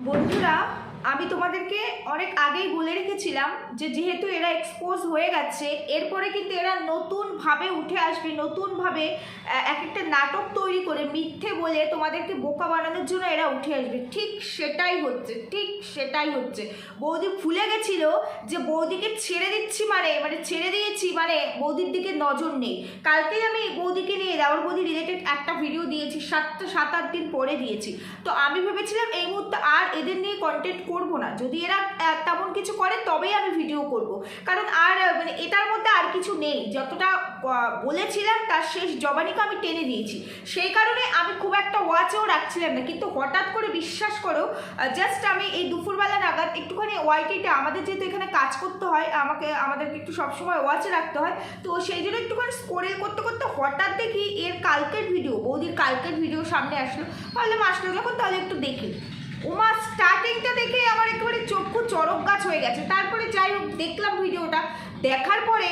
বন্ধুরা আমি তোমাদেরকে অনেক আগেই বলে রেখেছিলাম যে যেহেতু এরা এক্সপোজ হয়ে গেছে, এরপরে কিন্তু এরা নতুনভাবে উঠে আসবে, নতুনভাবে এক একটা নাটক তৈরি করে মিথ্যে বলে তোমাদেরকে বোকা বানানোর জন্য এরা উঠে আসবে। ঠিক সেটাই হচ্ছে, ঠিক সেটাই হচ্ছে। বৌদি ভুলে গেছিল যে বৌদিকে ছেড়ে দিচ্ছি মানে মানে ছেড়ে দিয়েছি মানে বৌদির দিকে নজর নেই। কালকেই আমি বৌদিকে নিয়ে রাওয়ার বৌদি রিলেটেড একটা ভিডিও দিয়েছি, সাতটা, সাত, আট দিন পরে দিয়েছি। তো আমি ভেবেছিলাম এই মুহূর্তে আর এদের নিয়ে কন্টেন্ট করব না। যদি এরা তেমন কিছু করে, তবেই আমি ভিডিও করব। কারণ আর মানে এটার মধ্যে আর কিছু নেই। যতটা বলেছিলাম, তার শেষ জবানিকে আমি টেনে দিয়েছি। সেই কারণে আমি খুব একটা ওয়াচেও রাখছিলাম না। কিন্তু হঠাৎ করে বিশ্বাস করো জাস্ট আমি এই দুপুরবেলা নাগাদ একটুখানি ওয়াইটিটা আমাদের যেহেতু এখানে কাজ করতে হয়, আমাকে, আমাদেরকে একটু সবসময় ওয়াচে রাখতে হয়, তো সেই জন্য একটুখানি স্কোরেল করতে করতে হঠাৎ দেখি এর কালকের ভিডিও বৌদির কালকের ভিডিও সামনে আসলো। ভাবলাম, আসলো যখন, তাহলে একটু দেখি। ওমা স্টার্টিংটা দেখে আমার একেবারে চক্ষু চরক গাছ হয়ে গেছে। তারপরে যাই হোক, দেখলাম ভিডিওটা। দেখার পরে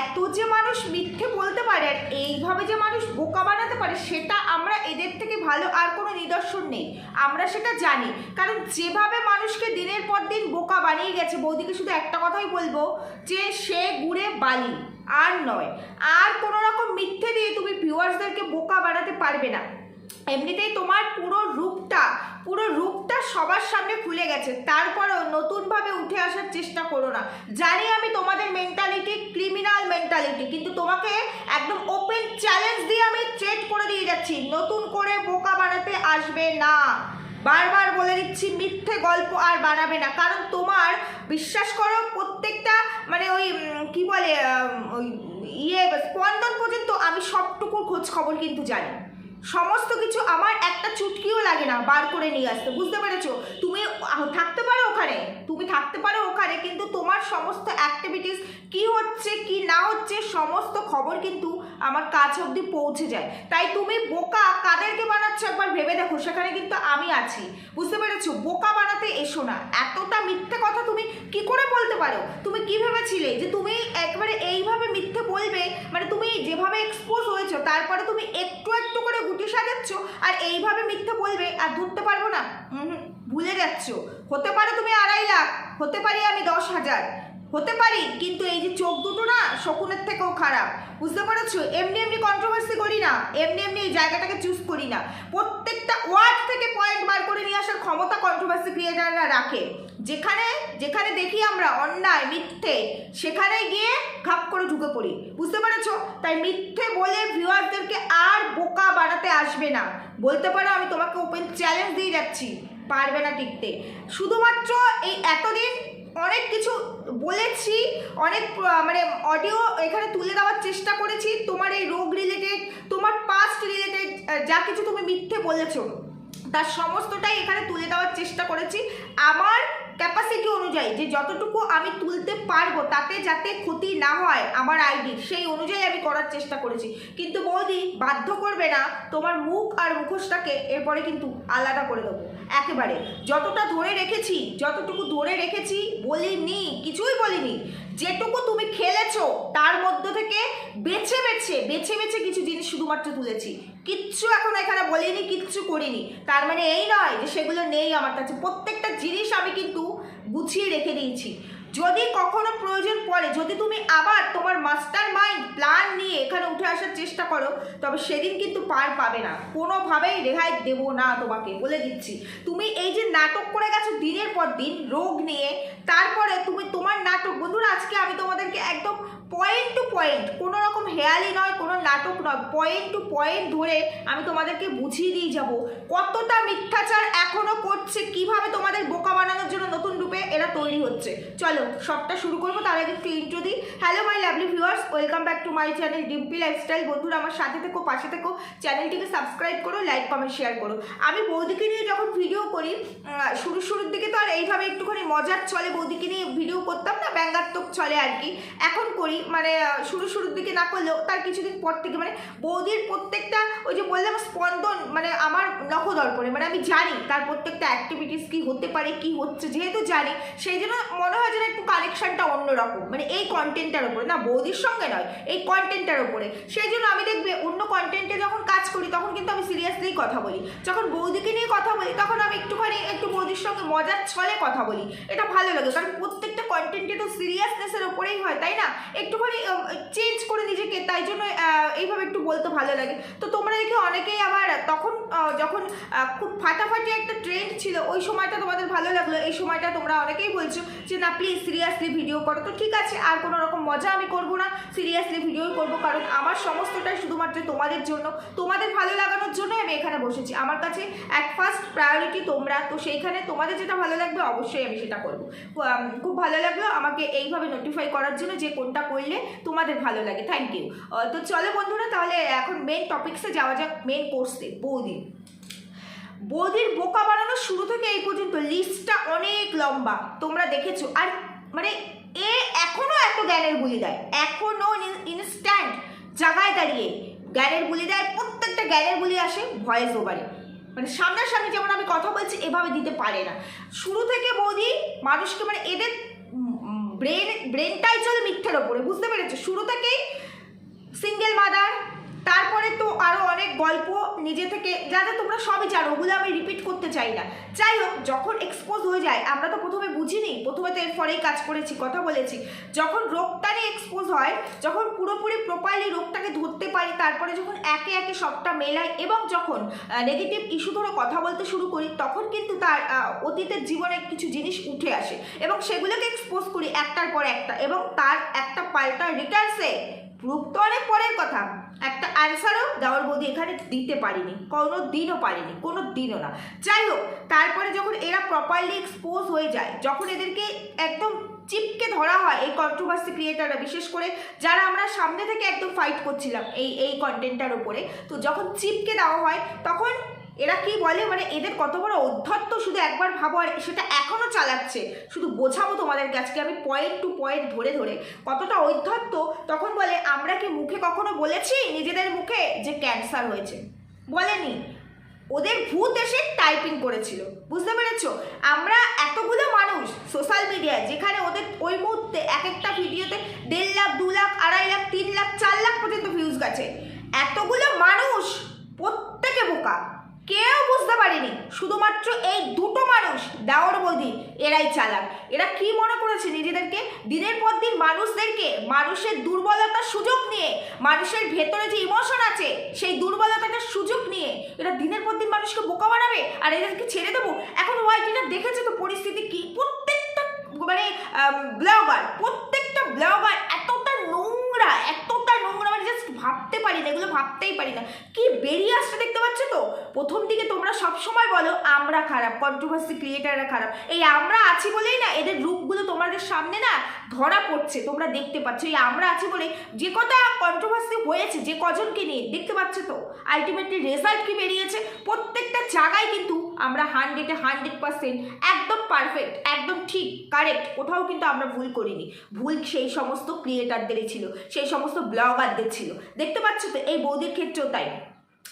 এত যে মানুষ মিথ্যে বলতে পারে আর এইভাবে যে মানুষ বোকা বানাতে পারে, সেটা আমরা এদের থেকে ভালো আর কোনো নিদর্শন নেই। আমরা সেটা জানি। কারণ যেভাবে মানুষকে দিনের পর দিন বোকা বানিয়ে গেছে, বৌদিকে শুধু একটা কথাই বলব যে সে গুড়ে বালি, আর নয়। আর কোনো রকম মিথ্যে দিয়ে তুমি ভিউয়ার্সদেরকে বোকা বানাতে পারবে না। এমনিতেই তোমার পুরো রূপটা পুরো রূপটা সবার সামনে খুলে গেছে। তারপরেও নতুনভাবে উঠে আসার চেষ্টা করো না। জানি আমি তোমাদের মেন্টালিটি ক্রিমিনাল মেন্টালিটি কিন্তু তোমাকে একদম ওপেন চ্যালেঞ্জ দিয়ে আমি থ্রেট করে দিয়ে যাচ্ছি। নতুন করে বোকা বানাতে আসবে না। বারবার বলে দিচ্ছি, মিথ্যে গল্প আর বানাবে না। কারণ তোমার, বিশ্বাস করো, প্রত্যেকটা মানে ওই কি বলে ওই ইয়ে স্পন্দন পর্যন্ত আমি সবটুকুর খোঁজ খবর কিন্তু জানি। সমস্ত কিছু আমার একটা চুটকিও লাগে না, বার করে নিয়ে আসতে, বুঝতে পেরেছ? তুমি থাকতে পারো ওখানে, তুমি থাকতে পারো ওখানে, কিন্তু তোমার সমস্ত অ্যাক্টিভিটিস কি হচ্ছে, কি না হচ্ছে, সমস্ত খবর কিন্তু আমার কাছে অবধি পৌঁছে যায়। তাই তুমি বোকা কাদেরকে বানাচ্ছ একবার ভেবে দেখো, সেখানে কিন্তু আমি আছি। বুঝতে পেরেছ? বোকা বানাতে এসো না। এতটা মিথ্যে কথা তুমি কি করে বলতে পারো? তুমি কি ভেবেছিলে যে তুমি একবারে এইভাবে মিথ্যে বলবে? মানে তুমি যেভাবে এক্সপোজ হয়েছো, তারপরে তুমি একটু একটু করে গুটি সাজাচ্ছ আর এইভাবে মিথ্যে বলবে আর ধরতে পারব না? ভুলে যাচ্ছ। হতে পারে তুমি আড়াই লাখ, হতে পারি আমি দশ হাজার। হতে পারি, কিন্তু এই যে চোখ দুটো না, শকুনের থেকেও খারাপ। বুঝতে পারছ? এমনি এমনি কন্ট্রোভার্সি করি না, এমনি এমনি এই জায়গাটাকে চুজ করি না। প্রত্যেকটা ওয়ার্ড থেকে পয়েন্ট বার করে নিয়ে আসার ক্ষমতা কন্ট্রোভার্সি ক্রিয়েটাররা রাখে। যেখানে যেখানে দেখি আমরা অন্যায়, মিথ্যে, সেখানে গিয়ে খাপ করে ঢুকে পড়ি। বুঝতে পেরেছ? তাই মিথ্যে বলে ভিউয়ারদেরকে আর বোকা বানাতে আসবে না। বলতে পারো, আমি তোমাকে ওপেন চ্যালেঞ্জ দিয়ে যাচ্ছি। পারবে না টিকতে। শুধুমাত্র এই এতদিন অনেক কিছু বলেছি, অনেক মানে অডিও এখানে তুলে দেওয়ার চেষ্টা করেছি। তোমার এই রোগ রিলেটেড তোমার পাস্ট রিলেটেড যা কিছু তুমি মিথ্যে বলেছ, তার সমস্তটাই এখানে তুলে দেওয়ার চেষ্টা করেছি। আমার ক্যাপাসিটি অনুযায়ী যে যতটুকু আমি তুলতে পারব তাতে যাতে ক্ষতি না হয় আমার আইডি সেই অনুযায়ী আমি করার চেষ্টা করেছি। কিন্তু বৌদি, বাধ্য করবে না, তোমার মুখ আর মুখোশটাকে এরপরে কিন্তু আলাদা করে দেবো। একেবারে, যতটা ধরে রেখেছি, যতটুকু ধরে রেখেছি, বলিনি, কিছুই বলিনি। যেটুকু তুমি খেলেছো, তার মধ্য থেকে বেছে বেছে বেছে বেছে কিছু জিনিস শুধুমাত্র তুলেছি। কিচ্ছু এখন এখানে বলিনি, কিচ্ছু করিনি। তার মানে এই নয় যে সেগুলো নেই আমার কাছে। প্রত্যেকটা জিনিস আমি কিন্তু গুছিয়ে রেখে দিয়েছি। যদি কখনো প্রয়োজন পড়ে, যদি তুমি আবার তোমার মাস্টার মাইন্ড প্ল্যান নিয়ে এখানে উঠে আসার চেষ্টা করো, তবে সেদিন কিন্তু পার পাবে না। কোনোভাবেই রেহাই দেবো না তোমাকে, বলে দিচ্ছি। তুমি এই যে নাটক করে গেছো দিনের পর দিন, রোগ নিয়ে, তারপরে তুমি তোমার নাটক, বন্ধুরা, আজকে আমি তোমাদেরকে একদম পয়েন্ট টু পয়েন্ট কোনো রকম হেয়ালি নয়, কোনো নাটক নয় পয়েন্ট টু পয়েন্ট ধরে আমি তোমাদেরকে বুঝিয়ে দিয়ে যাব। কতটা মিথ্যাচার এখনও করছে, কীভাবে তোমাদের বোকা রূপে তৈরি হচ্ছে। চলো, সবটা শুরু করব, তার আগে একটু ইন্ট্রো দিই। Hello my lovely viewers welcome back to my channel Dimpi lifestyle বন্ধুরা, আমার সাথে থেকো, পাশে থেকো, চ্যানেলটিকে সাবস্ক্রাইব করো লাইক কমেন্ট শেয়ার করো। আমি বৌদিকে নিয়ে যখন ভিডিও করি শুরু, শুরুর দিকে তো আর এইভাবে একটুখানি মজার চলে বৌদিকে নিয়ে ভিডিও করতাম না, ব্যঙ্গাত্মক চলে আর কি। এখন করি মানে শুরু, শুরুর দিকে না করলেও তার কিছুদিন পর থেকে মানে বৌদির প্রত্যেকটা, ওই যে বললাম, স্পন্দন মানে আমার নখদর্পণে মানে আমি জানি তার প্রত্যেকটা অ্যাক্টিভিটিস কি হতে পারে, কি হচ্ছে, যেহেতু জানি সেই জন্য মনে হয় যেন একটু কানেকশনটা অন্যরকম। মানে এই কন্টেন্টটার উপরে, না বৌদির সঙ্গে নয়, এই কন্টেন্টটার উপরে। সেই জন্য আমি দেখবে অন্য কন্টেন্টে যখন কাজ করি, তখন কিন্তু আমি সিরিয়াসলি কথা বলি। যখন বৌদিকে নিয়ে কথা বলি, তখন আমি একটুখানি একটু বৌদির সঙ্গে মজার ছলে কথা বলি। এটা ভালো লাগে, কারণ প্রত্যেকটা কন্টেন্টে তো সিরিয়াসনেসের ওপরেই হয়, তাই না? একটুখানি চেঞ্জ করে নিজেকে, তাই জন্য এইভাবে একটু বলতে ভালো লাগে। তো তোমরা দেখি অনেকেই আবার তখন যখন খুব ফাটাফাটি একটা ট্রেন্ড ছিল, ওই সময়টা তোমাদের ভালো লাগল, এই সময়টা তোমরা অনেকেই বলছো যে, না প্লিজ সিরিয়াসলি ভিডিও করো। তো ঠিক আছে, আর কোনো রকম মজা আমি করব না সিরিয়াসলি ভিডিও করব। কারণ আমার সমস্তটাই শুধুমাত্র তোমাদের জন্য, তোমাদের ভালো লাগানোর জন্যই আমি এখানে বসেছি। আমার কাছে এক ফার্স্ট প্রায়োরিটি তোমরা। তো সেইখানে তোমাদের যেটা ভালো লাগবে, অবশ্যই আমি সেটা করব। খুব ভালো লাগল আমাকে এইভাবে নোটিফাই করার জন্য যে, কোনটা করলে তোমাদের ভালো লাগে। থ্যাংক ইউ তো চলো বন্ধুরা, তাহলে এখন মেন টপিক্সে যাওয়া যাক মেন কোর্সে বৌদি। বৌদির বোকা বানানোর শুরু থেকে এই পর্যন্ত লিস্টটা অনেক লম্বা। তোমরা দেখেছ। আর মানে এ এখনও এত জ্ঞানের বুলি দেয়। এখনও ইনস্ট্যান্ট জায়গায় দাঁড়িয়ে জ্ঞানের বুলি দেয়। প্রত্যেকটা জ্ঞানের বুলি আসে ভয়েস ওভারে মানে সামনাসামনি যেমন আমি কথা বলছি, এভাবে দিতে পারে না। শুরু থেকে বৌদি মানুষকে মানে এদের ব্রেন ব্রেনটাই চলে মিথ্যের ওপরে। বুঝতে পেরেছ? শুরু থেকেই সিঙ্গেল মাদার তারপরে তো আরও অনেক গল্প নিজে থেকে, যা যা তোমরা সবই জানো, ওগুলো আমি রিপিট করতে চাই না। যাই হোক, যখন এক্সপোজ হয়ে যায়, আমরা তো প্রথমে বুঝিনি, প্রথমে তো এর ফলেই কাজ করেছি, কথা বলেছি। যখন রোগটা নিয়ে এক্সপোজ হয়, যখন পুরোপুরি প্রপারলি রোগটাকে ধরতে পারি, তারপরে যখন একে একে সবটা মেলাই এবং যখন নেগেটিভ ইস্যু ধরে কথা বলতে শুরু করি, তখন কিন্তু তার অতীতের জীবনে কিছু জিনিস উঠে আসে এবং সেগুলোকে এক্সপোজ করি একটার পর একটা এবং তার একটা পাল্টা রিটার্নসে প্রুফ তো অনেক পরের কথা। একটা অ্যান্সারও দেওয়ার বৌদি এখানে দিতে পারিনি। কোনো দিনও পারিনি, কোনো দিনও না। যাই হোক, তারপরে যখন এরা প্রপারলি এক্সপোজ হয়ে যায়, যখন এদেরকে একদম চিপকে ধরা হয় এই কন্ট্রোভার্সি ক্রিয়েটাররা বিশেষ করে যারা আমরা সামনে থেকে একদম ফাইট করছিলাম এই এই কন্টেন্টটার উপরে, তো যখন চিপকে দেওয়া হয়, তখন এরা কি বলে? মানে এদের কত বড় অধ্যত্ত শুধু একবার ভাবো, আর সেটা এখনও চালাচ্ছে। শুধু বোঝাবো তোমাদেরকে আজকে আমি পয়েন্ট টু পয়েন্ট ধরে ধরে। কতটা অধ্যত্ত? তখন বলে, আমরা কি মুখে কখনো বলেছি নিজেদের মুখে যে ক্যান্সার হয়েছে? বলেনি। ওদের ভূত এসে টাইপিং করেছিল। বুঝতে পেরেছ? আমরা এতগুলো মানুষ সোশ্যাল মিডিয়ায় যেখানে ওদের ওই মুহূর্তে এক একটা ভিডিওতে দেড় লাখ, দু লাখ, আড়াই লাখ, তিন লাখ, চার লাখ পর্যন্ত ভিউজ গেছে। এতগুলো মানুষ প্রত্যেকে বোকা। কেউ বুঝতে পারেনি। শুধুমাত্র এই দুটো মানুষ দাওয়ার বৌদি, এরাই চালাক। এরা কি মনে করেছে নিজেদেরকে? দিনের পর দিন মানুষদেরকে, মানুষের দুর্বলতার সুযোগ নিয়ে, মানুষের ভেতরে যে ইমোশন আছে, সেই দুর্বলতাটার সুযোগ নিয়ে এরা দিনের পর দিন মানুষকে বোকা বানাবে আর এদেরকে ছেড়ে দেবো? এখন ওয়াইটিটা দেখেছে তো পরিস্থিতি কি? প্রত্যেকটা মানে ব্লগার, প্রত্যেকটা ব্লগার এতটা নোংরা মানে জাস্ট ভাবতে পারি না, এগুলো ভাবতেই পারি না। কি বেরিয়ে আসছে দেখতে পাচ্ছ তো? প্রথম দিকে তোমরা সব সময় বলো, আমরা খারাপ কন্ট্রোভার্সি ক্রিয়েটাররা খারাপ। এই আমরা আছি বলেই না, এদের রূপগুলো তোমাদের সামনে না ধরা পড়ছে, তোমরা দেখতে পাচ্ছ। এই আমরা আছি বলে যে কটা কন্ট্রোভার্সি হয়েছে, যে কজনকে নিয়ে, দেখতে পাচ্ছ তো? আলটিমেটলি রেজাল্ট কি বেরিয়েছে? প্রত্যেকটা জায়গায় কিন্তু আমরা হান্ড্রেডে হান্ড্রেড পার্সেন্ট একদম পারফেক্ট একদম ঠিক কারেক্ট কোথাও কিন্তু আমরা ভুল করিনি। ভুল সেই সমস্ত ক্রিয়েটারদেরই ছিল, সেই সমস্ত ব্লগারদের ছিল। দেখতে পাচ্ছ তো, এই বৌদির ক্ষেত্রেও তাই।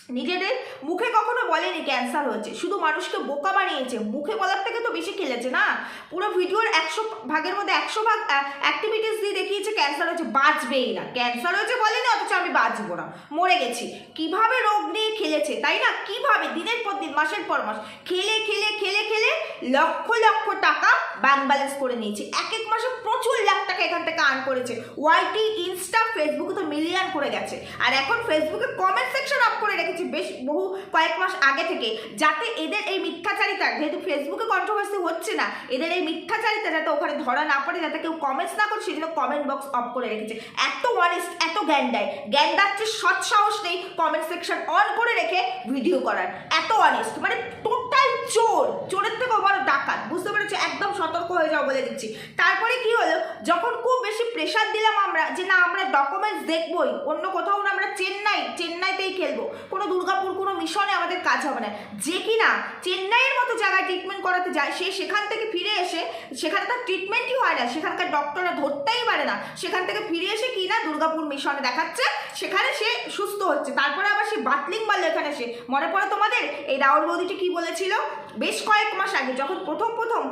নিজেদের মুখে কখনো বলেনি ক্যান্সার হয়েছে শুধু মানুষকে বোকা বানিয়েছে, মুখে বলার থেকে তো বেশি খেলেছে না? পুরো ভিডিওর একশো ভাগের মধ্যে একশো ভাগ অ্যাক্টিভিটিস দিয়ে দেখিয়েছে ক্যান্সার হয়েছে, বাঁচবেই না। ক্যান্সার হয়েছে বলেনি, অথচ আমি বাঁচবো না, মরে গেছি। কীভাবে রোগ নিয়ে খেলেছে, তাই না? কীভাবে দিনের পর দিন, মাসের পর মাস, খেলে খেলে খেলে খেলে লক্ষ লক্ষ টাকা ব্যাংক ব্যালেন্স করে নিয়েছে। এক এক মাসে প্রচুর লাখ টাকা এখান থেকে আর্ন করেছে। ওয়াইটি ইনস্টা ফেসবুকে তো মিলিয়ন করে গেছে। আর এখন ফেসবুকে কমেন্ট সেকশন আপ করে রেখেছি। বেশ বহু কয়েক মাস আগে থেকে। যাতে এদের এই মিথ্যাচারিতা, যেহেতু ফেসবুকে কন্ট্রোভার্সি হচ্ছে না, এদের এই মিথ্যাচারিতা যাতে ওখানে ধরা না পড়ে, যাতে কেউ কমেন্টস না করে সেই জন্য কমেন্ট বক্স অফ করে রেখেছে। এত অনেস্ট এত জ্ঞান দেয় জ্ঞান দাচ্ছে সৎ সাহস নেই কমেন্ট সেকশন অন করে রেখে ভিডিও করার। এত অনেস্ট মানে টোটাল চোর। চোরের থেকে বড় ডাকাত। বুঝতে পেরেছ? একদম সতর্ক হয়ে যাও বলে দিচ্ছি। তারপরে কি হলো? যখন খুব বেশি প্রেশার দিলাম আমরা যে, না, আমরা ডকুমেন্টস দেখবই। অন্য কোথাও না, আমরা চেন্নাই, চেন্নাইতেই খেলব। কোনো দুর্গাপুর, কোনো মিশনে আমাদের কাজ হবে না। যে কিনা চেন্নাইয়ের মতো জায়গায় ট্রিটমেন্ট করাতে যায়, সে সেখান থেকে ফিরে এসে, সেখানে তার ট্রিটমেন্টই হয় না, সেখানকার ডক্টররা ধরতেই পারে না। সেখান থেকে ফিরে এসে কি না দুর্গাপুর মিশনে দেখাচ্ছে, সেখানে সে সুস্থ হচ্ছে। তারপরে আবার সে বাতলিং মারলো এখানে সে মনে পড়ে তোমাদের? এই রাহুল বৌদিটি কি বলেছিল? বেশ কয়েক মাস আগে যখন প্রথম প্রথম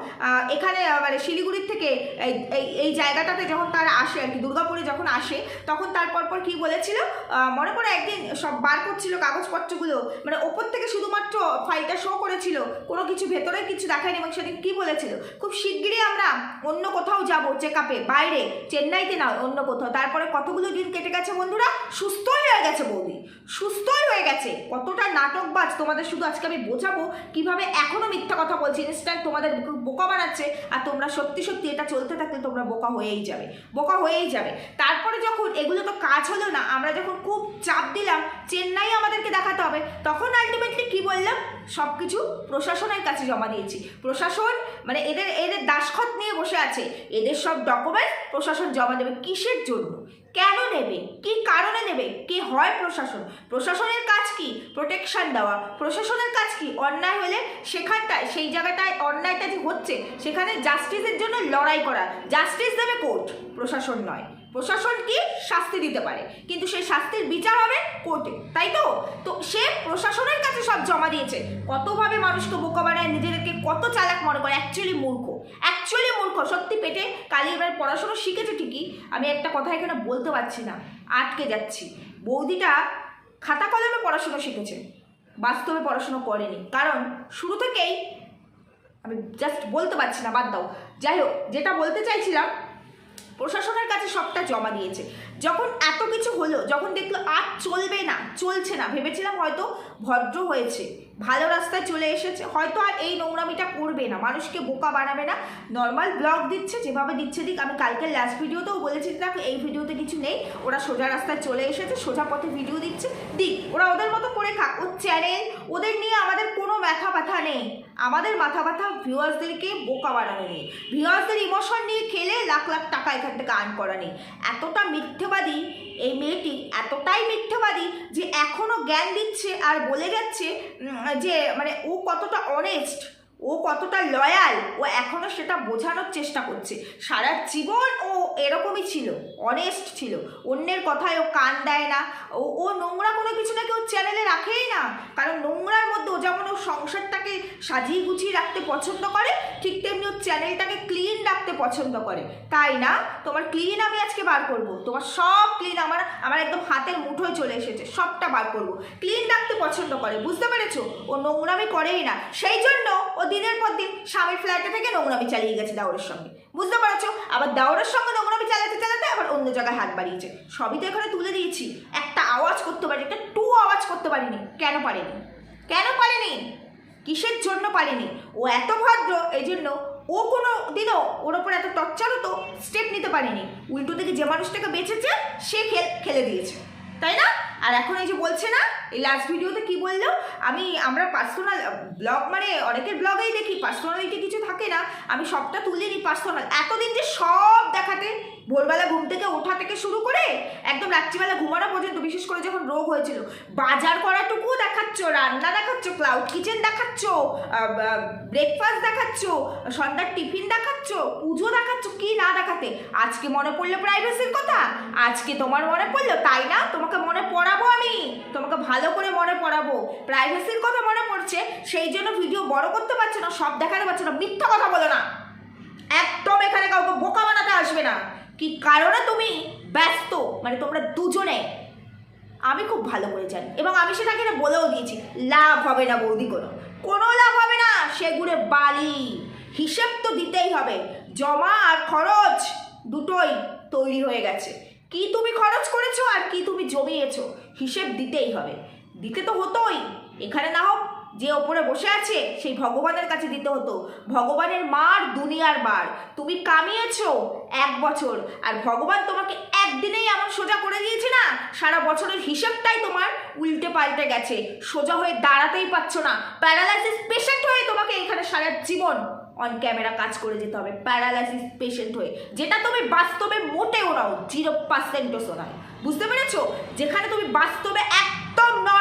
এখানে মানে শিলিগুড়ির থেকে এই, এই- জায়গাটাতে যখন তারা আসে আর কি, দুর্গাপুরে যখন আসে, তখন তারপর পর কি বলেছিল? মনে করে একদিন সব বার করছিল কাগজপত্রগুলো মানে ওপর থেকে শুধুমাত্র ফাইলটা শো করেছিল, কোনো কিছু ভেতরে কিছু দেখায়নি এবং সেদিন কী বলেছিল? খুব শিগগিরই আমরা অন্য কোথাও যাব চেক আপে বাইরে, চেন্নাইতে না, অন্য কোথাও। তারপরে কতগুলো দিন কেটে গেছে বন্ধুরা? সুস্থ হয়ে গেছে বৌদি। সুস্থই হয়ে গেছে। কতটা নাটকবাজ তোমাদের শুধু আজকে আমি বোঝাবো কীভাবে এখনও মিথ্যা কথা বলছি। ইনস্ট্যান্ট তোমাদের বোকা বানাচ্ছে আর তোমরা সত্যি সত্যি এটা চলতে থাকলে তোমরা বোকা হয়েই যাবে। বোকা হয়েই যাবে। তারপরে যখন এগুলো তো কাজ হলো না, আমরা যখন খুব চাপ দিলাম চেন্নাই আমাদেরকে দেখাতে হবে, তখন আলটিমেটলি কি বললাম? সব কিছু প্রশাসনের কাছে জমা দিয়েছি। প্রশাসন মানে এদের এদের দাসখত নিয়ে বসে আছে। এদের সব ডকুমেন্ট প্রশাসন জমা দেবে। কিসের জন্য? কেন নেবে? কি কারণে নেবে? কে হয় প্রশাসন? প্রশাসনের কাজ কি? প্রোটেকশন দেওয়া। প্রশাসনের কাজ কি? অন্যায় হলে সেখানটায়, সেই জায়গাটায় অন্যায়টা যে হচ্ছে, সেখানে জাস্টিসের জন্য লড়াই করা। জাস্টিস দেবে কোর্ট প্রশাসন নয়। প্রশাসন কি? শাস্তি দিতে পারে। কিন্তু সেই শাস্তির বিচার হবে কোর্টে তাই তো? তো সে প্রশাসনের কাছে সব জমা দিয়েছে। কতভাবে মানুষকে বোকা বানায় নিজেদেরকে কত চালাক মনে করে অ্যাকচুয়ালি মূর্খ। অ্যাকচুয়ালি মূর্খ, সত্যি পেটে কালি এবার পড়াশোনা শিখেছে ঠিকই, আমি একটা কথা এখানে বলতে পারছি না, আটকে যাচ্ছি। বৌদিটা খাতা কলমে পড়াশুনো শিখেছে, বাস্তবে পড়াশুনো করেনি। কারণ শুরু থেকেই, আমি জাস্ট বলতে পারছি না, বাদ দাও। যাই হোক, যেটা বলতে চাইছিলাম, প্রশাসনের কাছে সবটা জমা দিয়েছে। যখন এত কিছু হলো, যখন দেখল আর চলবে না, চলছে না, ভেবেছিলাম হয়তো ভদ্র হয়েছে। ভালো রাস্তায় চলে এসেছে, হয়তো আর এই নোংরামিটা করবে না, মানুষকে বোকা বানাবে না। নর্মাল ব্লগ দিচ্ছে, যেভাবে দিচ্ছে দিক আমি কালকের লাস্ট ভিডিওতেও বলেছি, দেখো এই ভিডিওতে কিছু নেই, ওরা সোজা রাস্তায় চলে এসেছে, সোজা পথে ভিডিও দিচ্ছে। দিক, ওরা ওদের মতো করে খাক, ও চ্যানেল ওদের নিয়ে আমাদের কোনো ব্যথা ব্যথা নেই। আমাদের মাথা ব্যথা ভিউয়ার্সদেরকে বোকা বানানো নেই। ভিউয়ার্সদের ইমোশন নিয়ে খেলে লাখ লাখ টাকা এখান থেকে আর্ন করা নেই। এতটা মিথ্যেবাদী এই মেয়েটি, এতটাই মিথ্যেবাদী যে এখনও জ্ঞান দিচ্ছে আর বলে যাচ্ছে যে মানে ও কতটা অনেস্ট ও কতটা লয়াল ও এখনও সেটা বোঝানোর চেষ্টা করছে। সারা জীবন ও এরকমই ছিল অনেস্ট ছিল। অন্যের কথায় ও কান দেয় না। ও ও নোংরা কোনো কিছু নাকি ওর চ্যানেলে রাখেই না। কারণ নোংরার মধ্যে ও যেমন ওর সংসারটাকে সাজিয়ে গুছিয়ে রাখতে পছন্দ করে, ঠিক তেমনি ওর চ্যানেলটাকে ক্লিন রাখতে পছন্দ করে। তাই না? তোমার ক্লিন আমি আজকে বার করব। তোমার সব ক্লিন আমার আমার একদম হাতের মুঠোয় চলে এসেছে। সবটা বার করব। ক্লিন রাখতে পছন্দ করে, বুঝতে পেরেছ? ও নোংরামি করেই না। সেই জন্য ও দিনের পর দিন স্বামীর ফ্ল্যাটে থেকে নোংরামি চালিয়ে গেছে দাওরের সঙ্গে। বুঝতে পারছ? আবার দাওরের সঙ্গে নোংরামি চালাতে চালাতে আবার অন্য জায়গায় হাত বাড়িয়েছে। সবই তো এখানে তুলে দিয়েছি। একটা আওয়াজ করতে পারি একটা টু আওয়াজ করতে পারিনি। কেন পারেনি? কেন পারেনি? কিসের জন্য পারেনি? ও এত ভদ্র, এই জন্য ও কোনো দিনও ওর ওপর এত টর্চার হতো স্টেপ নিতে পারেনি। উল্টো থেকে যে মানুষটাকে বেঁচেছে, সে খেল, খেলে দিয়েছে। তাই না? আর এখন এই যে বলছে না, এই লাস্ট ভিডিওতে কি বলল? আমি, আমরা পার্সোনাল ব্লগ মানে অনেকের ব্লগেই দেখি পার্সোনালিটি কিছু থাকে না, আমি সবটা তুলে নিই পার্সোনাল এতদিন যে সব দেখাতে ভোরবেলা ঘুম থেকে ওঠা থেকে শুরু করে একদম রাত্রিবেলা ঘুমানো পর্যন্ত, বিশেষ করে যখন রোগ হয়েছিল, বাজার করাটুকুও দেখাচ্ছ, রান্না দেখাচ্ছ ক্লাউড কিচেন দেখাচ্ছ ব্রেকফাস্ট দেখাচ্ছ, সন্ধ্যার টিফিন দেখাচ্ছ, পুজো দেখাচ্ছ, কি না দেখাতে? আজকে মনে পড়ল প্রাইভেসির কথা, আজকে তোমার মনে পড়ল, তাই না? তোমাকে মনে পড়াবো আমি, তোমাকে ভালো করে মনে পড়াবো। প্রাইভেসির কথা মনে পড়ছে, সেই জন্য ভিডিও বড় করতে পারছ না, সব দেখাতে পারছে না, মিথ্যা কথা বলো না একদম এখানে কাউকে বোকা বানাতে আসবে না কি কারণে তুমি ব্যস্ত? মানে তোমরা দুজনে। আমি খুব ভালো করে জানি। এবং আমি সেটাকে বলেও দিয়েছি, লাভ হবে না বৌদি কোনো। কোনো লাভ হবে না সেগুলো বালি। হিসেব তো দিতেই হবে। জমা আর খরচ দুটোই তৈরি হয়ে গেছে। কি তুমি খরচ করেছ আর কি তুমি জমিয়েছো, হিসেব দিতেই হবে। দিতে তো হতোই। এখানে না হোক যে ওপরে বসে আছে, সেই ভগবানের কাছে দিতে হতো। ভগবানের মার দুনিয়ার বার। তুমি কামিয়েছো এক বছর, আর ভগবান তোমাকে একদিনেই এমন সোজা করে দিয়েছে না, সারা বছরের হিসেবটাই তোমার উল্টে পাল্টে গেছে। সোজা হয়ে দাঁড়াতেই পারছ না। প্যারালাইসিস পেশেন্ট হয়ে তোমাকে এখানে সারা জীবন অন ক্যামেরা কাজ করে যেতে হবে। প্যারালাইসিস পেশেন্ট হয়ে। যেটা তুমি বাস্তবে মোটেও নাও, জিরো পার্সেন্টও শোনায়। বুঝতে পেরেছ? যেখানে তুমি বাস্তবে একদম নর্মাল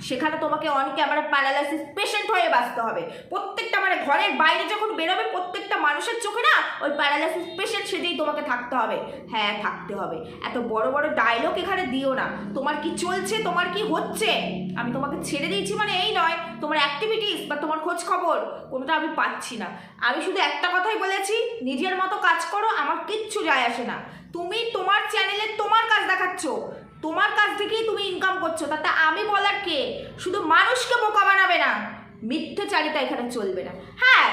সেখানে তোমাকে অন ক্যামেরা প্যারালাইসিস পেশেন্ট হয়ে বাঁচতে হবে। প্রত্যেকটা মানে ঘরের বাইরে যখন বেরোবে, প্রত্যেকটা মানুষের চোখে না ওই প্যারালাইসিস পেশেন্ট সেজেই তোমাকে থাকতে হবে। হ্যাঁ থাকতে হবে। এত বড় বড় ডায়লগ এখানে দিও না। তোমার কি চলছে? তোমার কি হচ্ছে? আমি তোমাকে ছেড়ে দিয়েছি মানে এই নয়। তোমার অ্যাক্টিভিটিস বা তোমার খোঁজ খবর, কোনোটা আমি পাচ্ছি না। আমি শুধু একটা কথাই বলেছি, নিজের মতো কাজ করো, আমার কিচ্ছু যায় আসে না। তুমি তোমার চ্যানেলে তোমার কাজ দেখাচ্ছ। তোমার কাছ থেকেই তুমি ইনকাম করছ, তাতে আমি বলার কে? শুধু মানুষকে বোকা বানাবে না, মিথ্যাচারিতা এখানে চলবে না। হ্যাঁ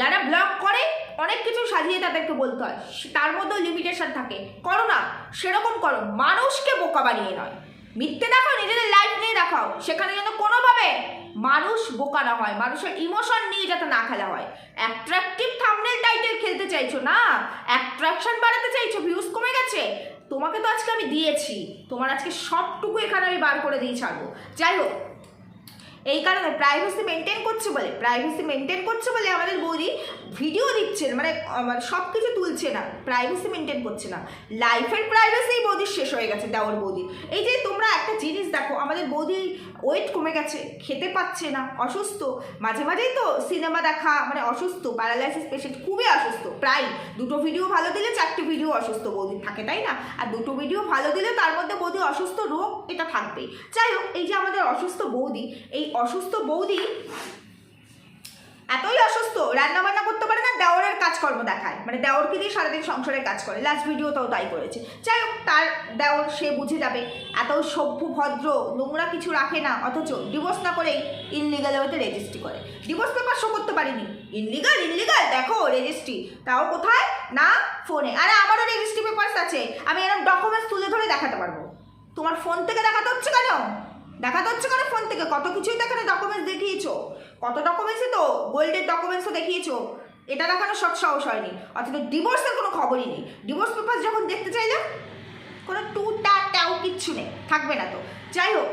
যারা ব্লগ করে, অনেক কিছু সাজিয়ে তাদেরকে বলতে হয় তার মধ্যেও লিমিটেশন থাকে। করো না, সেরকম করো, মানুষকে বোকা বানিয়ে নয়। মিথ্যে দেখাও, নিজেদের লাইফ নিয়ে দেখাও, সেখানে যেন কোনোভাবে মানুষ বোকা না হয়, মানুষের ইমোশন নিয়ে যাতে না খেলা হয়। অ্যাট্রাকটিভ থামনেল টাইটেল খেলতে চাইছো না? অ্যাট্রাকশন বাড়াতে চাইছো ভিউজ কমে গেছে? তোমাকে তো আজকে আমি দিয়েছি। তোমার আজকে সবটুকু এখানে আমি বার করে দিয়ে ছাড়বো। যাই হোক এই কারণে প্রাইভেসি মেনটেন করছে বলে প্রাইভেসি মেনটেন করছে বলে আমাদের বৌদি ভিডিও দিচ্ছেন মানে মানে সব কিছু তুলছে না প্রাইভেসি মেনটেন করছে না। লাইফের প্রাইভেসি বৌদির শেষ হয়ে গেছে দেওয়ার বৌদি এই যে তোমরা একটা জিনিস দেখো, আমাদের বৌদি ওয়েট কমে গেছে, খেতে পাচ্ছে না, অসুস্থ। মাঝে মাঝেই তো সিনেমা দেখা মানে অসুস্থ প্যারালাইসিস পেশেন্ট খুবই অসুস্থ, প্রায় দুটো ভিডিও ভালো দিলে চারটে ভিডিও অসুস্থ বৌদি থাকে, তাই না? আর দুটো ভিডিও ভালো দিলে তার মধ্যে বৌদি অসুস্থ রোগ এটা থাকবেই। যাই হোক, এই যে আমাদের অসুস্থ বৌদি, এই অসুস্থ বৌদি এতই অসুস্থ রান্না বান্না করতে পারে না, দেওরের কাজকর্ম দেখায়। মানে দেওরকে দিয়ে সারাদিন সংসারের কাজ করে লাস্ট ভিডিওটাও তাই করেছে। যাই হোক, তার দেওর সে বুঝে যাবে এত সভ্য, ভদ্র, নোংরা কিছু রাখে না, অথচ ডিভোর্স না করেই ইনলিগাল ওয়েতে রেজিস্ট্রি করে। ডিভোর্স পেপার শো করতে পারিনি। ইনলিগাল ইনলিগাল দেখো রেজিস্ট্রি তাও কোথায়? না ফোনে আরে আমারও রেজিস্ট্রি পেপারস আছে। আমি এরকম ডকুমেন্টস তুলে ধরে দেখাতে পারব। তোমার ফোন থেকে দেখাতে হচ্ছে কেন? দেখাতে যাচ্ছে কেন ফোন থেকে। কত কিছুই তো এখানে ডকুমেন্টস দেখিয়েছো। কত ডকুমেন্টসই তো গোল্ডের ডকুমেন্টসও দেখিয়েছো। এটা দেখানো সব সাহস হয়নি। অথচ ডিভোর্সের কোনো খবরই নেই। ডিভোর্স পেপার যখন দেখতে চাইলাম কোনো টা টাও কিচ্ছু নেই। থাকবে না তো। যাই হোক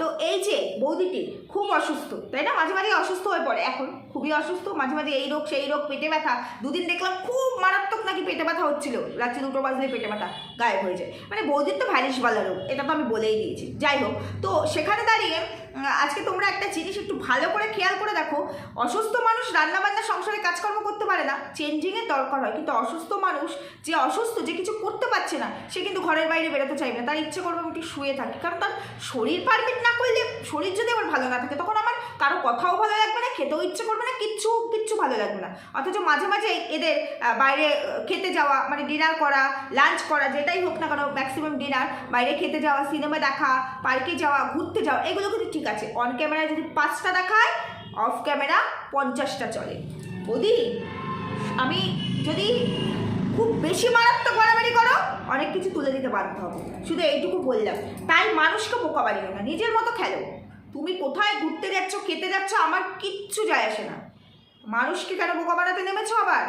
তো এই যে বৌদিটি খুব অসুস্থ, তাই না? মাঝে মাঝে অসুস্থ হয়ে পড়ে। এখন খুবই অসুস্থ, মাঝে মাঝে এই রোগ, সেই রোগ, পেটে ব্যথা। দুদিন দেখলাম খুব মারাত্মক নাকি পেটে ব্যথা হচ্ছিল। রাত্রি দুটো বাজলে পেটে ব্যথা গায়েব হয়ে যায়। মানে বৌদির তো ভ্যানিশওয়ালা রোগ, এটা তো আমি বলেই দিয়েছি। যাই হোক, তো সেখানে দাঁড়িয়ে আজকে তোমরা একটা জিনিস একটু ভালো করে খেয়াল করে দেখো। অসুস্থ মানুষ রান্নাবান্না, সংসারে কাজকর্ম করতে পারে না চেঞ্জিংয়ের দরকার হয়। কিন্তু অসুস্থ মানুষ যে অসুস্থ, যে কিছু করতে পারছে না, সে কিন্তু ঘরের বাইরে বেরোতে চাইবে না। তার ইচ্ছে করবে আমি একটু শুয়ে থাকি। কারণ তার শরীর পারমিট না করলে, শরীর যদি আমার ভালো না থাকে, তখন আমার কারও কথাও ভালো লাগবে না, খেতেও ইচ্ছে করবে না, কিচ্ছু কিচ্ছু ভালো লাগবে না। অথচ মাঝে মাঝে এদের বাইরে খেতে যাওয়া মানে ডিনার করা লাঞ্চ করা, যেটাই হোক না কেন ম্যাক্সিমাম ডিনার বাইরে খেতে যাওয়া সিনেমা দেখা পার্কে যাওয়া, ঘুরতে যাওয়া, এগুলো কিন্তু ঠিক আছে। অন ক্যামেরায় যদি পাঁচটা দেখায় অফ ক্যামেরা পঞ্চাশটা চলে। বৌদি, আমি যদি খুব বেশি মারাত্মক বাড়াবাড়ি করো, অনেক কিছু তুলে দিতে বাধ্য হবে। শুধু এইটুকু বললাম। তাই মানুষকে বোকা বাড়িও না, নিজের মতো খেলো। তুমি কোথায় ঘুরতে যাচ্ছ, খেতে যাচ্ছ, আমার কিচ্ছু যায় আসে না। মানুষকে কেন বোকা বানাতে নেমেছ আবার?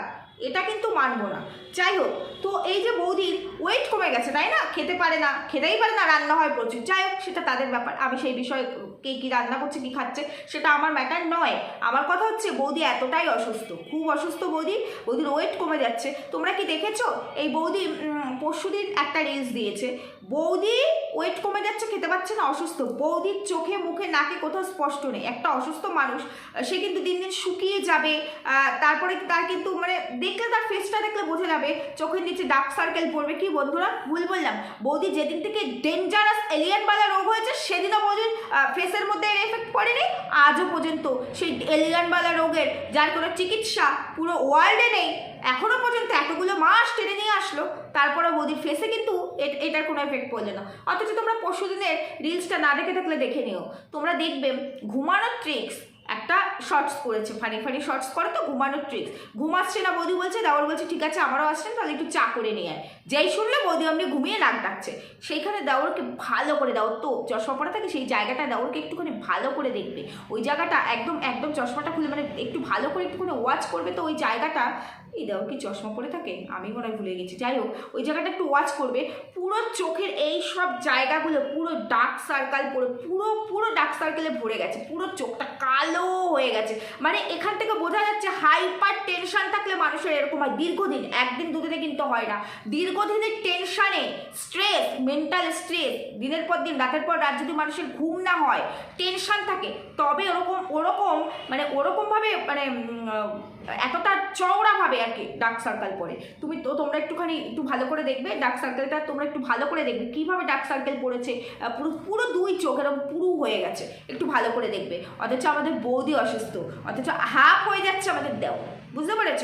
এটা কিন্তু মানব না। যাই হোক, তো এই যে বৌদির ওয়েট কমে গেছে, তাই না? খেতে পারে না, খেতেই পারে না, রান্না হয় প্রচুর। যাই হোক, সেটা তাদের ব্যাপার, আমি সেই বিষয়ে কে কী রান্না করছে, কী খাচ্ছে, সেটা আমার ম্যাটার নয়। আমার কথা হচ্ছে বৌদি এতটাই অসুস্থ, খুব অসুস্থ বৌদি। বৌদির ওয়েট কমে যাচ্ছে। তোমরা কি দেখেছ? এই বৌদি পরশু দিন একটা রিলস দিয়েছে। বৌদি ওয়েট কমে যাচ্ছে, খেতে পাচ্ছে না, অসুস্থ। বৌদির চোখে, মুখে, নাকে কোথাও স্পষ্ট নেই। একটা অসুস্থ মানুষ সে কিন্তু দিন দিন শুকিয়ে যাবে তারপরে তার কিন্তু মানে দেখলে তার ফেসটা দেখলে বোঝা যাবে, চোখের নিচে ডার্ক সার্কেল পড়বে। কি বন্ধুরা? ভুল বললাম। বৌদি যেদিন থেকে ডেঞ্জারাস এলিয়ানবালা রোগ হয়েছে, সেদিনও বৌদির ফেসের মধ্যে এর এফেক্ট পড়েনি? আজও পর্যন্ত সেই এলিগানবালা রোগের, যার কোনো চিকিৎসা পুরো ওয়ার্ল্ডে নেই এখনও পর্যন্ত এতগুলো মাস টেনে নিয়ে আসলো তারপরে বৌদির ফেসে কিন্তু এটার কোনো এফেক্ট পড়ল না। অথচ তোমরা পশুদিনের রিলসটা না দেখে থাকলে দেখে নিও। তোমরা দেখবে ঘুমানোর ট্রিক্স একটা শর্টস করেছে ফানি ফানি শর্টস করে তো ঘুমানোর ট্রিক্স ঘুমাচ্ছে না বৌদি বলছে, দেওয়াল বলছে, ঠিক আছে, আমারও আসছেন তাহলে একটু চা করে নিয়ে আয়। যেই শুনলে বৌদি আপনি ঘুমিয়ে নাক ডাকছে। সেইখানে দেওরকে ভালো করে দেওয়ার তো চশমা পড়া থাকে, সেই জায়গাটা দেওরকে একটুখানি ভালো করে দেখবে। ওই জায়গাটা একদম একদম চশমাটা খুলে মানে একটু ভালো করে একটুখানি ওয়াচ করবে, তো ওই জায়গাটা এই দেওয়ার কি চশমা পরে থাকে? আমি মনে ভুলে গেছি। যাই হোক, ওই জায়গাটা একটু ওয়াচ করবে। পুরো চোখের এই সব জায়গাগুলো, পুরো ডার্ক সার্কেল পড়ে পুরো পুরো ডার্ক সার্কেলে ভরে গেছে। পুরো চোখটা কালো হয়ে গেছে। মানে এখান থেকে বোঝা যাচ্ছে হাইপার টেনশন থাকলে মানুষের এরকম হয়। দীর্ঘদিন, একদিন দুদিনে কিন্তু হয় না। দীর্ঘদিনের টেনশানে স্ট্রেস মেন্টাল স্ট্রেস দিনের পর দিন, রাতের পর রাত যদি মানুষের ঘুম না হয় টেনশান থাকে, তবে ওরকম ওরকম মানে ওরকমভাবে মানে এতটা চওড়াভাবে আর কি ডার্ক সার্কেল পড়ে তুমি তো তোমরা একটুখানি একটু ভালো করে দেখবে ডার্ক সার্কেলটা তোমরা একটু ভালো করে দেখবে। কীভাবে ডার্ক সার্কেল পড়েছে পুরো পুরো দুই চোখ এরকম পুরু হয়ে গেছে, একটু ভালো করে দেখবে। অথচ আমাদের বৌদি অসুস্থ, অথচ হাফ হয়ে যাচ্ছে আমাদের দেও বুঝতে পেরেছ?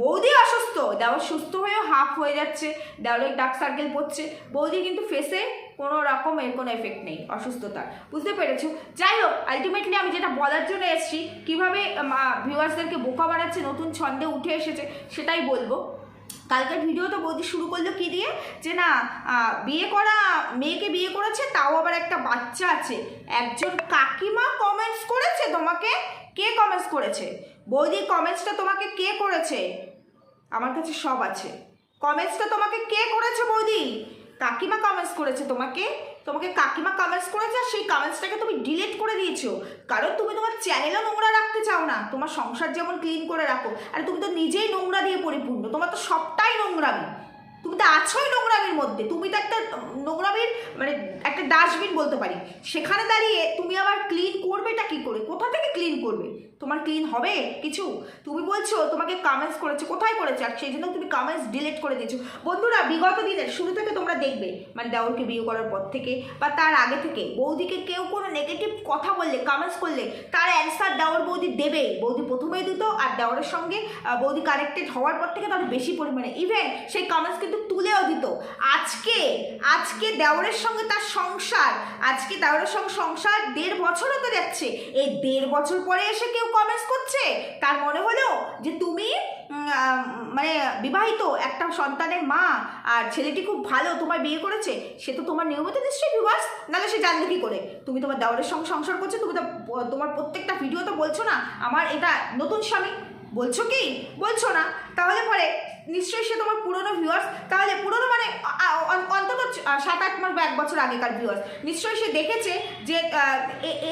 বৌদি অসুস্থ দেওয়ার সুস্থ হয়েও হাফ হয়ে যাচ্ছে দেওয়ার ডার্ক সার্কেল পড়ছে। বৌদি কিন্তু ফেসে কোনো রকমের কোনো এফেক্ট নেই অসুস্থতার বুঝতে পেরেছ? যাই হোক আলটিমেটলি আমি যেটা বলার জন্য এসেছি, কীভাবে ভিউয়ার্সদেরকে বোকা বানাচ্ছে, নতুন ছন্দে উঠে এসেছে, সেটাই বলব। কালকের ভিডিও তো বৌদি শুরু করল কি দিয়ে? যে না বিয়ে করা, মেয়েকে বিয়ে করেছে, তাও আবার একটা বাচ্চা আছে। একজন কাকিমা কমেন্টস করেছে তোমাকে? কে কমেন্টস করেছে? বৌদি কমেন্টসটা তোমাকে কে করেছে? আমার কাছে সব আছে। কমেন্টসটা তোমাকে কে করেছে বৌদি? কাকিমা কমেন্টস করেছে তোমাকে? তোমাকে কাকিমা কমেন্টস করেছে আর সেই কমেন্টসটাকে তুমি ডিলিট করে দিয়েছ। কারণ তুমি তোমার চ্যানেলও নোংরা রাখতে চাও না। তোমার সংসার যেমন ক্লিন করে রাখো, আর তুমি তো নিজেই নোংরা দিয়ে পরিপূর্ণ। তোমার তো সবটাই নোংরামি। তুমি তো আছোই নোংরামির মধ্যে। তুমি তো একটা নোংরামির মানে একটা ডাস্টবিন বলতে পারি। সেখানে দাঁড়িয়ে তুমি আবার ক্লিন করবেটা কি করে? কোথা থেকে ক্লিন করবে? তোমার ক্লিন হবে কিছু? তুমি বলছো, তোমাকে কামেন্টস করেছে, কোথায় করেছে? আর সেই জন্য তুমি কামেন্টস ডিলিট করে দিয়েছ। বন্ধুরা, বিগত দিনের শুরু থেকে তোমরা দেখবে মানে দেওরকে বিয়ে করার পর থেকে বা তার আগে থেকে, বৌদিকে কেউ কোনো নেগেটিভ কথা বললে কামেন্টস করলে, তার অ্যান্সার দেওয়ার বৌদি দেবেই। বৌদি প্রথমেই দিত, আর দেওয়ারের সঙ্গে বৌদি কানেক্টেড হওয়ার পর থেকে তার বেশি পরিমাণে। ইভেন সেই কামেন্টস কিন্তু তুলেও দিত। আজকে আজকে দেওরের সঙ্গে তার সংসার, আজকে দেওরের সঙ্গে সংসার দেড় বছর হতে যাচ্ছে। এই দেড় বছর পরে এসে কেউ কমেন্টস করছে? তার মনে হলো যে তুমি মানে বিবাহিত, একটা সন্তানের মা, আর ছেলেটি খুব ভালো তোমার বিয়ে করেছে, সে তো তোমার নিয়মিত নিশ্চয়ই ভিউয়ার্স নাহলে সে জানলে কি করে? তুমি তোমার দেওয়ারের সঙ্গে সংসার করছ, তুমি তো, তোমার প্রত্যেকটা ভিডিও তো বলছো না, আমার এটা নতুন স্বামী। বলছো কি? বলছো না। তাহলে পরে নিশ্চয়ই সে তোমার পুরনো ভিউয়ার্স তাহলে পুরনো মানে অন্তত সাত, আট মাস বা এক বছর আগেকার ভিউয়ার্স নিশ্চয়ই সে দেখেছে যে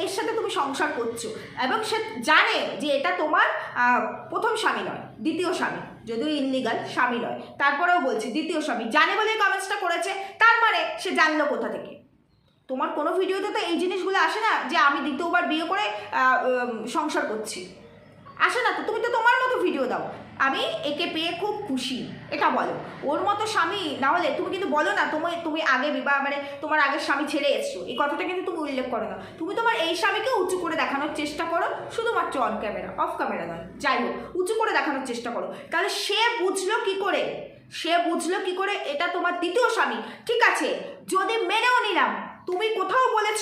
এর সাথে তুমি সংসার করছ। এবং সে জানে যে এটা তোমার প্রথম স্বামী নয়, দ্বিতীয় স্বামী। যদিও ইনলিগাল স্বামী নয়। তারপরেও বলছি, দ্বিতীয় স্বামী। জানে বলে কমেন্টসটা করেছে। তার মানে সে জানলো কোথা থেকে। তোমার কোনো ভিডিওতে তো এই জিনিসগুলো আসে না যে আমি দ্বিতীয়বার বিয়ে করে সংসার করছি। আসে না তো, তুমি তো তোমার মতো ভিডিও দাও। আমি একে পেয়ে খুব খুশি, এটা বলো। ওর মতো স্বামী না হলে, তুমি কিন্তু বলো না, তুমি তুমি আগে বিবাহ মানে তোমার আগের স্বামী ছেড়ে এসছো। এই কথাটা কিন্তু তুমি উল্লেখ করো না। তুমি তোমার এই স্বামীকে উঁচু করে দেখানোর চেষ্টা করো, শুধুমাত্র অন ক্যামেরা অফ ক্যামেরা নয়, যাই হোক, উঁচু করে দেখানোর চেষ্টা করো। তাহলে সে বুঝলো কি করে? সে বুঝলো কি করে? এটা তোমার দ্বিতীয় স্বামী। ঠিক আছে, যদি মেনেও নিলাম, তুমি কোথাও বলেছ,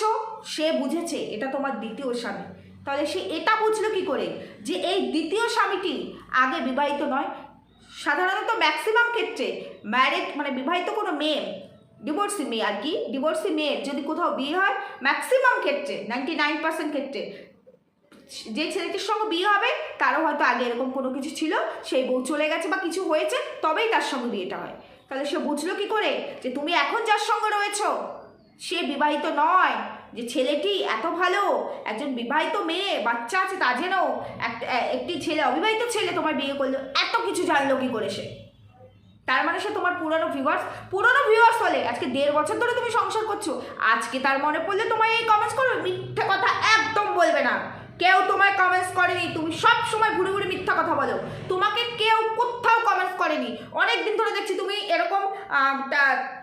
সে বুঝেছে এটা তোমার দ্বিতীয় স্বামী। তাহলে সে এটা বুঝলো কি করে? যে এই দ্বিতীয় স্বামীটি আগে বিবাহিত নয়, সাধারণত ম্যাক্সিমাম ক্ষেত্রে ম্যারেড মানে বিবাহিত কোনো মেয়ে ডিভোর্সি মেয়ে আর কি ডিভোর্সি মেয়ের যদি কোথাও বিয়ে হয় ম্যাক্সিমাম ক্ষেত্রে নাইনটি নাইন পার্সেন্ট ক্ষেত্রে, যে ছেলেটির সঙ্গে বিয়ে হবে, তারও হয়তো আগে এরকম কোনো কিছু ছিল, সেই বউ চলে গেছে বা কিছু হয়েছে, তবেই তার সঙ্গে বিয়েটা হয়। তাহলে সে বুঝলো কি করে? যে তুমি এখন যার সঙ্গে রয়েছো, সে বিবাহিত নয় যে ছেলেটি এত ভালো, একজন বিবাহিত মেয়ে, বাচ্চা আছে তা যেন একটা- ছেলে, অবিবাহিত ছেলে তোমার বিয়ে করল, এত কিছু জানলো কি করে সে? তার মানে সে তোমার পুরনো ভিউয়ার্স পুরনো ভিউয়ার্স হলে, আজকে দেড় বছর ধরে তুমি সংসার করছ, আজকে তার মনে পড়লে তোমায় এই কমেন্টস করবে, মিথ্যে কথা একদম বলবে না। কেউ তোমায় কমেন্টস করেনি। তুমি সব সময় ঘুরে ঘুরে মিথ্যা কথা বলো। তোমাকে কেউ কোথাও কমেন্টস করেনি। অনেক দিন ধরে দেখছি তুমি এরকম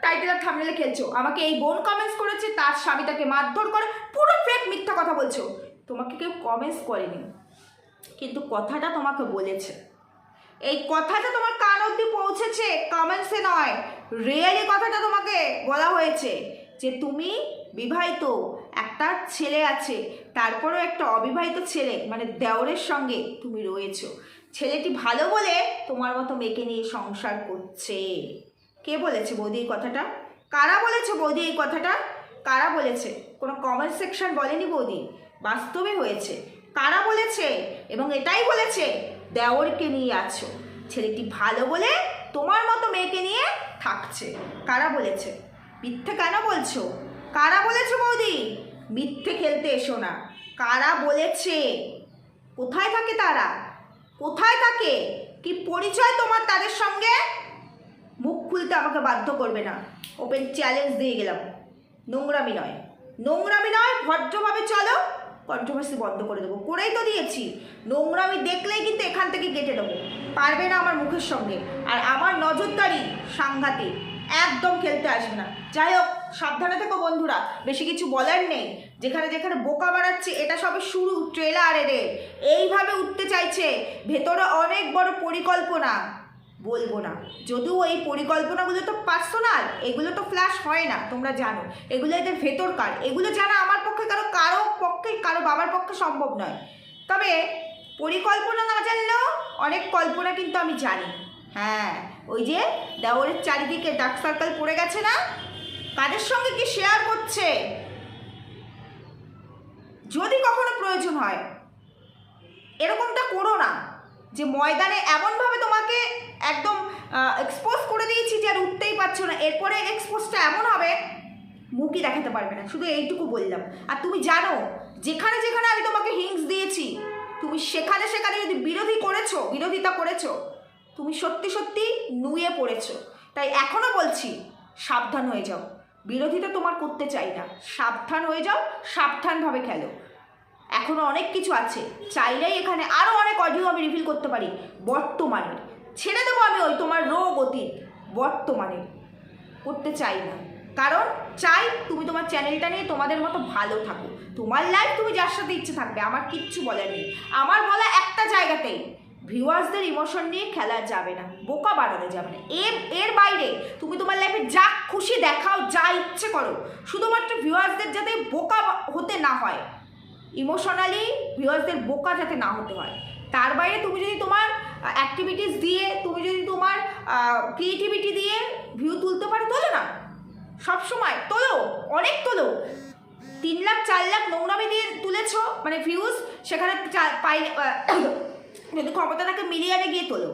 টাইটেল আর থামনেলে খেলছো। আমাকে এই বোন কমেন্টস করেছে, তার স্বামী তাকে মারধর করে পুরো ফেক মিথ্যা কথা বলছো। তোমাকে কেউ কমেন্টস করেনি। কিন্তু কথাটা তোমাকে বলেছে। এই কথাটা তোমার কান অব্দি পৌঁছেছে কমেন্টসে নয়। রিয়েলি কথাটা তোমাকে বলা হয়েছে যে তুমি বিবাহিত। একটা ছেলে আছে, তারপরও একটা অবিবাহিত ছেলে মানে দেওরের সঙ্গে তুমি রয়েছো। ছেলেটি ভালো বলে তোমার মতো মেয়েকে নিয়ে সংসার করছে। কে বলেছে বৌদি এই কথাটা? কারা বলেছে বৌদি এই কথাটা? কারা বলেছে? কোনো কমেন্ট সেকশন বলেনি বৌদি? বাস্তবে হয়েছে। কারা বলেছে? এবং এটাই বলেছে, দেওরকে নিয়ে আছো। ছেলেটি ভালো বলে তোমার মতো মেয়েকে নিয়ে থাকছে। কারা বলেছে? মিথ্যে কেন বলছো? কারা বলেছে বৌদি? মিথ্যে খেলতে এসো না। কারা বলেছে? কোথায় থাকে তারা? কোথায় থাকে? কি পরিচয় তোমার তাদের সঙ্গে? মুখ খুলতে আমাকে বাধ্য করবে না। ওপেন চ্যালেঞ্জ দিয়ে গেলাম। নোংরামি নয়। নোংরামি নয়, ভদ্রভাবে চলো। কন্ট্রোভার্সি বন্ধ করে দেবো। করেই তো দিয়েছি। নোংরামি দেখলেই কিন্তু এখান থেকে কেটে দেবো। পারবে না আমার মুখের সঙ্গে। আর আমার নজরদারি সাংঘাতিক। একদম খেলতে আসবে না। যাই হোক সাবধানে থেকো বন্ধুরা, বেশি কিছু বলার নেই। যেখানে যেখানে বোকা বাড়াচ্ছে এটা সবে শুরু ট্রেলার রে। এইভাবে উঠতে চাইছে, ভেতরে অনেক বড় পরিকল্পনা। বলব না। যদিও এই পরিকল্পনাগুলো তো পার্সোনাল এগুলো তো ফ্ল্যাশ হয় না, তোমরা জানো। এগুলো এদের ভেতরকার এগুলো জানা আমার পক্ষে কারও কারও পক্ষে, কারও বাবার পক্ষে সম্ভব নয়। তবে পরিকল্পনা না জানলেও অনেক কল্পনা কিন্তু আমি জানি। হ্যাঁ ওই যে দেওয়ারের চারিদিকে ডার্ক সার্কেল পড়ে গেছে না? কাদের সঙ্গে কি শেয়ার করছে যদি কখনো প্রয়োজন হয়, এরকমটা করো না। যে ময়দানে এমনভাবে তোমাকে একদম এক্সপোজ করে দিয়েছি যে আর উঠতেই পারছ না। এরপরে এক্সপোজটা এমন হবে, মুখই দেখাতে পারবে না। শুধু এইটুকু বললাম। আর তুমি জানো, যেখানে যেখানে আমি তোমাকে হিংস দিয়েছি, তুমি সেখানে সেখানে যদি বিরোধী করেছ, বিরোধিতা করেছ, তুমি সত্যি সত্যি নুয়ে পড়েছো। তাই এখনও বলছি, সাবধান হয়ে যাও। বিরোধিতা তোমার করতে চাই না। সাবধান হয়ে যাও, সাবধানভাবে খেলো। এখনও অনেক কিছু আছে, চাইলেই এখানে আরও অনেক অডিও আমি রিভিল করতে পারি। বর্তমানে ছেড়ে দেবো আমি ওই তোমার রোগ অতীত বর্তমানে করতে চাই না। কারণ চাই তুমি তোমার চ্যানেলটা নিয়ে তোমাদের মতো ভালো থাকো। তোমার লাইফ তুমি যার সাথে ইচ্ছে থাকবে, আমার কিচ্ছু বলার নেই। আমার বলা একটা জায়গাতেই ভিউয়ার্সদের ইমোশন নিয়ে খেলা যাবে না বোকা বাড়ানো যাবে না। এর এর বাইরে তুমি তোমার লাইফে যা খুশি দেখাও যা ইচ্ছে করো শুধুমাত্র ভিউয়ার্সদের যাতে বোকা হতে না হয়। ইমোশনালি ভিউয়ার্সদের বোকা যাতে না হতে হয়। তার বাইরে তুমি যদি তোমার অ্যাক্টিভিটিস দিয়ে তুমি যদি তোমার ক্রিয়েটিভিটি দিয়ে ভিউ তুলতে পারো তোলো না। সব সময় তোলো অনেক তোলো। তিন লাখ চার লাখ নোংরামি দিয়ে তুলেছ মানে ভিউজ সেখানে চা- পাই আহ, যদি ক্ষমতা থাকে মিলিয়ানে গিয়ে তোলো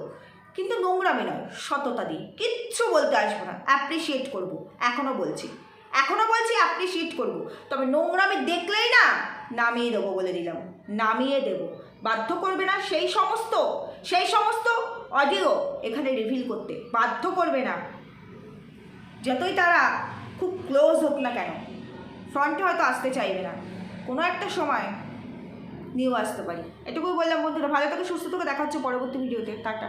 কিন্তু নোংরামি নয়, সততা দিয়ে কিচ্ছু বলতে আসব না। অ্যাপ্রিসিয়েট করব এখনও বলছি। এখনও বলছি অ্যাপ্রিসিয়েট করব। তবে নোংরামি দেখলেই না নামিয়ে দেবো বলে দিলাম। নামিয়ে দেব। বাধ্য করবে না সেই সমস্ত সেই সমস্ত অডিও এখানে রিভিল করতে। বাধ্য করবে না। যতই তারা খুব ক্লোজ হোক না কেন ফ্রন্টে হয়তো আসতে চাইবে না। কোনো একটা সময় নিয়েও আসতে পারি। এটুকুই বললাম বন্ধুরা, ভালো থেকে, সুস্থ থেকে, দেখা হচ্ছে পরবর্তী ভিডিওতে। টাটা।